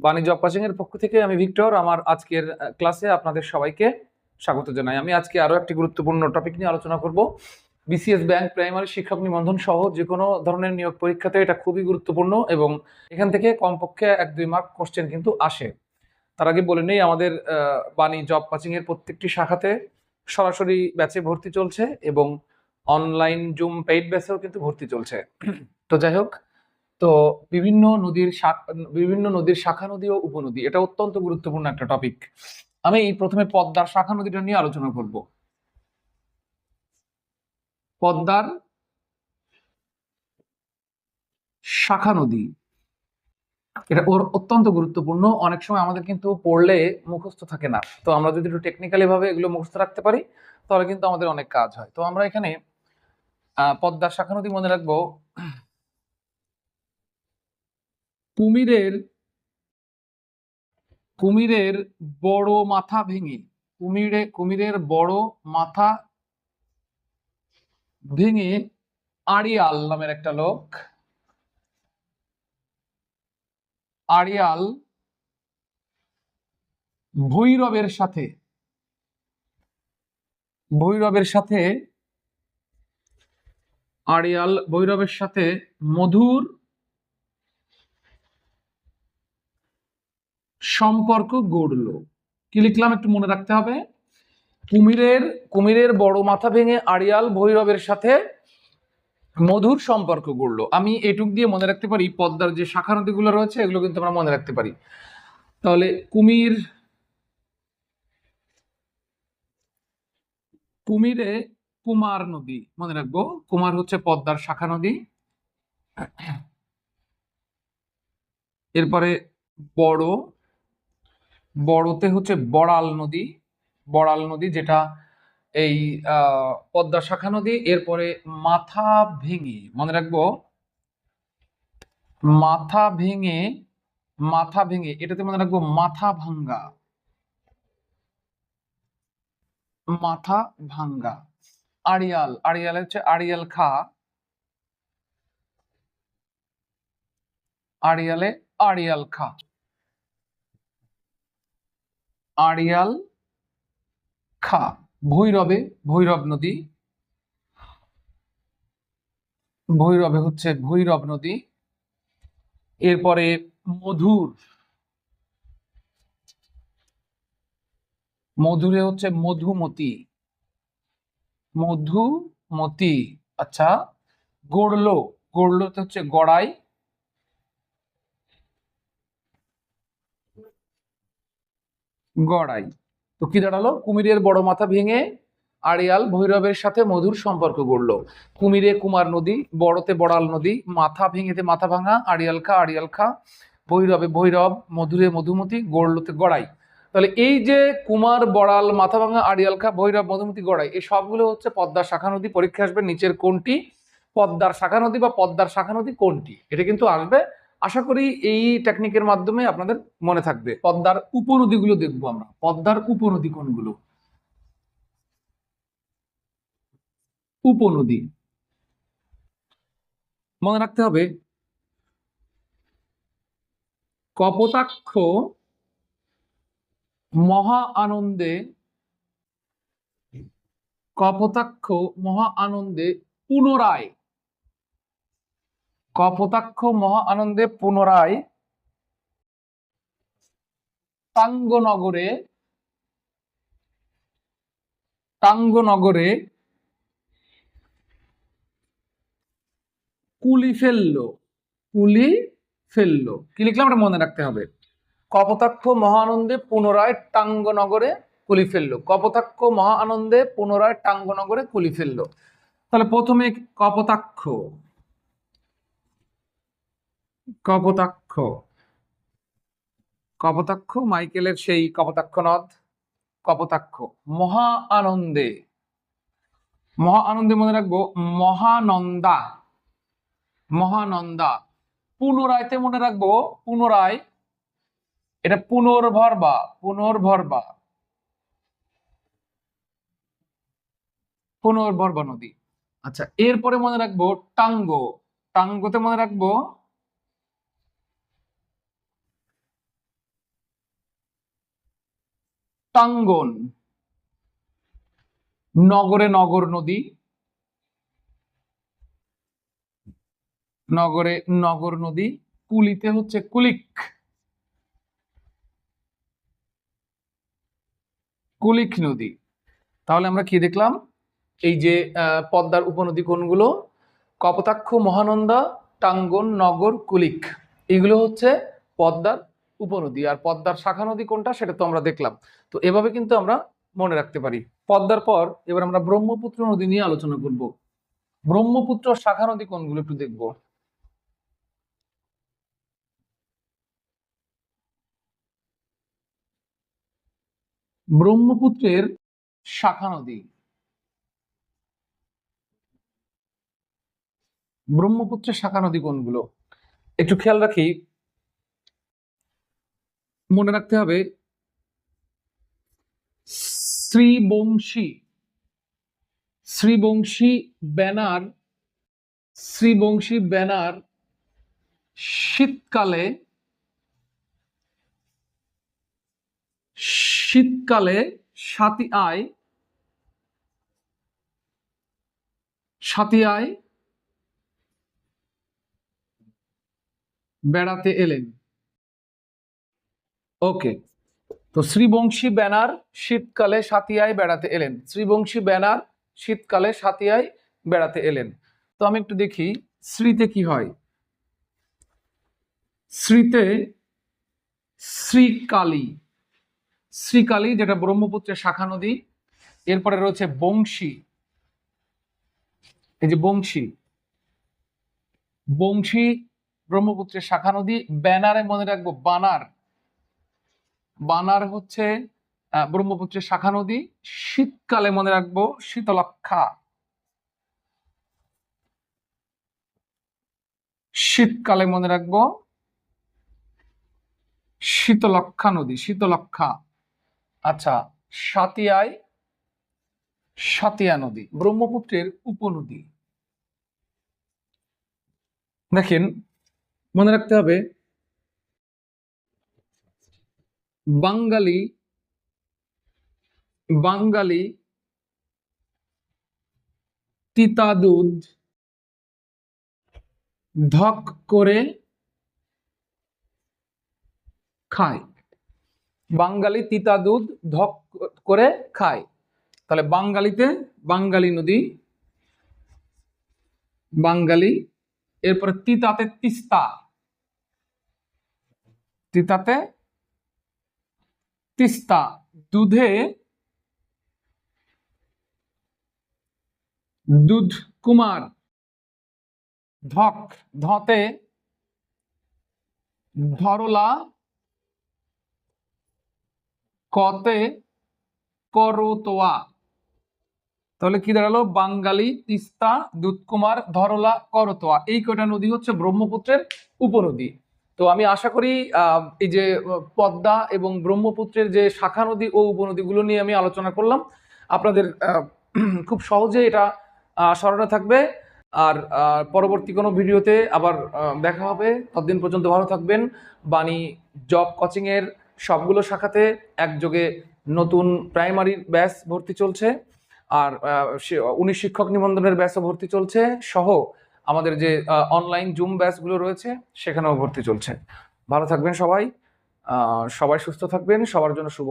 বাণিজ্য অপাসিং এর পক্ষ থেকে আমি ভিক্টর, আমার আজকের ক্লাসে আপনাদের সবাইকে স্বাগত জানাই। আমি আজকে আরও একটি গুরুত্বপূর্ণ টপিক নিয়ে আলোচনা করব। বিসিএস ব্যাংক প্রাইমারি শিক্ষক নিবন্ধন সহ যে কোনো ধরনের নিয়োগ পরীক্ষাতে এটা খুবই গুরুত্বপূর্ণ এবং এখান থেকে কমপক্ষে এক দুই মার্ক কোশ্চেন কিন্তু আসে। তার আগে বলে নেই, আমাদের বাণী জব পাচিং এর প্রত্যেকটি শাখাতে সরাসরি ব্যাচে ভর্তি চলছে এবং অনলাইন জুম পেইড ব্যাচেও কিন্তু ভর্তি চলছে। তো যাই হোক তো বিভিন্ন নদীর বিভিন্ন নদীর শাখা নদী ও উপনদী। এটা অত্যন্ত গুরুত্বপূর্ণ একটা টপিক আমি প্রথমে পদ্মার শাখা নদীটা নিয়ে আলোচনা করব। পদ্মার শাখা নদী। এটা ওর অত্যন্ত গুরুত্বপূর্ণ। অনেক সময় আমাদের কিন্তু পড়লে মুখস্থ থাকে না। তো আমরা যদি একটু টেকনিক্যালি ভাবে এগুলো মুখস্থ রাখতে পারি, তাহলে কিন্তু আমাদের অনেক কাজ হয়। তো আমরা এখানে পদ্মার শাখা নদী মনে রাখব। কুমিরের কুমিরের বড় মাথা ভেঙে, কুমিরে, কুমিরের বড় মাথা ভেঙে আড়িয়াল নামের একটা লোক, আড়িয়াল ভৈরবের সাথে ভৈরবের সাথে, আড়িয়াল ভৈরবের সাথে মধুর সম্পর্ক গড়লো। কি লিখলাম একটু মনে রাখতে হবে? কুমিরের কুমিরের বড় মাথা ভেঙে আড়িয়াল ভৈরবের সাথে মধুর সম্পর্ক গড়লো। আমি এটুক দিয়ে মনে রাখতে পারি, পদ্মার যে শাখা নদীগুলো রয়েছে, এগুলো কিন্তু আমরা মনে রাখতে পারি। তাহলে কুমির, কুমিরে কুমার নদী মনে রাখব। কুমার হচ্ছে পদ্মার শাখা নদী। এরপরে বড় বড়তে হচ্ছে বড়াল নদী। বড়াল নদী যেটা এই পদ্মা শাখা নদী, এরপরে মাথা ভেঙে, মনে রাখব, মাথা ভেঙে মাথা ভেঙে, এটাতে মনে রাখব মাথা ভাঙ্গা। মাথা ভাঙ্গা। আড়িয়াল আড়িয়াল হচ্ছে আড়িয়াল খা। আড়িয়ালে আড়িয়াল খা। আড়িয়াল খা, ভৈরবে, ভৈরব নদী। ভৈরবে হচ্ছে ভৈরব নদী। এরপরে মধুর। মধুরে হচ্ছে মধুমতি। মধুমতি আচ্ছা গড়লো। গড়লোতে হচ্ছে গড়াই। গড়াই। তো কি দাঁড়াল? কুমিরের বড় মাথা ভেঙে আড়িয়াল ভৈরবের সাথে মধুর সম্পর্ক গড়লো। কুমিরে কুমার নদী, বড়তে বড়াল নদী, মাথা ভেঙেতে মাথা ভাঙা, আড়িয়াল খা আড়িয়াল খা, ভৈরবে ভৈরব, মধুরে মধুমতি, গড়লোতে গড়াই। তাহলে এই যে কুমার, বড়াল, মাথা ভাঙা, আড়িয়াল খা, ভৈরব, মধুমতি, গড়াই, এই সবগুলো হচ্ছে পদ্মার শাখা নদী। পরীক্ষা আসবে নিচের কোনটি? পদ্মার শাখা নদী বা পদ্মার শাখা নদী কোনটি? এটা কিন্তু আসবে আশা করি এই টেকনিকের মাধ্যমে আপনাদের মনে থাকবে। পদ্মার উপনদীগুলো দেখব আমরা। পদ্মার উপনদী কোনগুলো? উপনদী। মনে রাখতে হবে, কপোতাক্ষ মহা আনন্দে, কপোতাক্ষ মহা আনন্দে পুনরায় কপোতাক্ষ মহা আনন্দে পুনরায় টাঙ্গনগরে টাঙ্গনগরে কুলি ফেলল কুলি ফেলল। কি লিখলাম? এটা মনে রাখতে হবে। কপোতাক্ষ মহা আনন্দে পুনরায় টাঙ্গনগরে কুলি ফেলল। কপোতাক্ষ মহা আনন্দে পুনরায় টাঙ্গনগরে কুলি ফেলল। তাহলে প্রথমে কপোতাক্ষ। কপোতাক্ষ। কপোতাক্ষ, মাইকেলের সেই কপোতাক্ষ নদ। কপোতাক্ষ, মহা আনন্দে। মহা আনন্দে মনে রাখব, মহানন্দা। মহানন্দা। পুনরায়তে মনে রাখব, পুনরায়, এটা পুনর্ভরবা পুনর্ভরবা পুনর্ভরবা নদী। আচ্ছা এরপরে মনে রাখব, টাঙ্গ। টাঙ্গতে মনে রাখব টাঙ্গন নগরে নগর নদী। নগরে নগর নদী, কুলিতে হচ্ছে কুলিক। কুলিক নদী। তাহলে আমরা কি দেখলাম? এই যে পদ্মার উপনদী কোনগুলো? কপতাক্ষ, মহানন্দা, টাঙ্গন, নগর, কুলিক। এগুলো হচ্ছে পদ্মার উপনদী আর পদ্মার শাখা নদী কোনটা সেটা তো আমরা দেখলাম। তো এভাবে কিন্তু আমরা মনে রাখতে পারি। পদ্মার পর এবার আমরা ব্রহ্মপুত্র নদী নিয়ে আলোচনা করব। ব্রহ্মপুত্র শাখা নদী কোনগুলো একটু দেখব। ব্রহ্মপুত্রের শাখা নদী। ব্রহ্মপুত্রের শাখা নদী কোনগুলো? একটু খেয়াল রাখি মনে রাখতে হবে, শ্রীবংশী শ্রীবংশী ব্যানার শ্রীবংশী ব্যানার শীতকালে শীতকালে সাতি আয় সাতি আয় বেড়াতে এলেন। ওকে তো শ্রীবংশী ব্যানার শীতকালে সাতিয়ায় বেড়াতে এলেন। শ্রীবংশী ব্যানার শীতকালে সাতিয়ায় বেড়াতে এলেন। তো আমি একটু দেখি শ্রীতে কি হয়? শ্রীতে শ্রীকালী। শ্রীকালী যেটা ব্রহ্মপুত্রের শাখা নদী, এরপরে রয়েছে বংশী। এই যে বংশী। বংশী ব্রহ্মপুত্রের শাখা নদী, ব্যানারে মনে রাখব, বানার। বানার হচ্ছে ব্রহ্মপুত্রের শাখা নদী। শীতকালে মনে রাখব শীতলক্ষা শীতকালে মনে রাখব শীতলক্ষা নদী শীতলক্ষা আচ্ছা সাতিয়ায়, সাতিয়া নদী, ব্রহ্মপুত্রের উপনদী। দেখেন, মনে রাখতে হবে বাঙালি বাঙালি তিতা দুধ ধক করে খায়। বাঙালি তিতা দুধ ধক করে খায়। তাহলে বাঙালিতে বাঙালি নদী, বাঙালি, এরপরে তিতাতে তিস্তা। তিতাতে তিস্তা, দুধে দুধ কুমার ধক, ধতে ধরলা, কতে করতোয়া। তাহলে কি দাঁড়াল? বাঙ্গালী তিস্তা, দুধকুমার, ধরলা, করতোয়া। এই কয়টা নদী হচ্ছে ব্রহ্মপুত্রের উপনদী। তো আমি আশা করি এই যে পদ্মা এবং ব্রহ্মপুত্রের যে শাখা নদী ও উপনদীগুলো নিয়ে আমি আলোচনা করলাম। আপনাদের খুব সহজে এটা স্মরণে থাকবে। আর পরবর্তী কোনো ভিডিওতে আবার দেখা হবে। ততদিন পর্যন্ত ভালো থাকবেন। বাণী জব কোচিং এর সবগুলো শাখাতে একযোগে নতুন প্রাইমারির ব্যাস ভর্তি চলছে। আর উনিশ শিক্ষক নিবন্ধনের ব্যাচও ভর্তি চলছে। সহ আমাদের যে অনলাইন জুম ব্যাচগুলো রয়েছে, সেখানেও ভর্তি চলছে। ভালো থাকবেন সবাই সবাই সুস্থ থাকবেন, সবার জন্য শুভ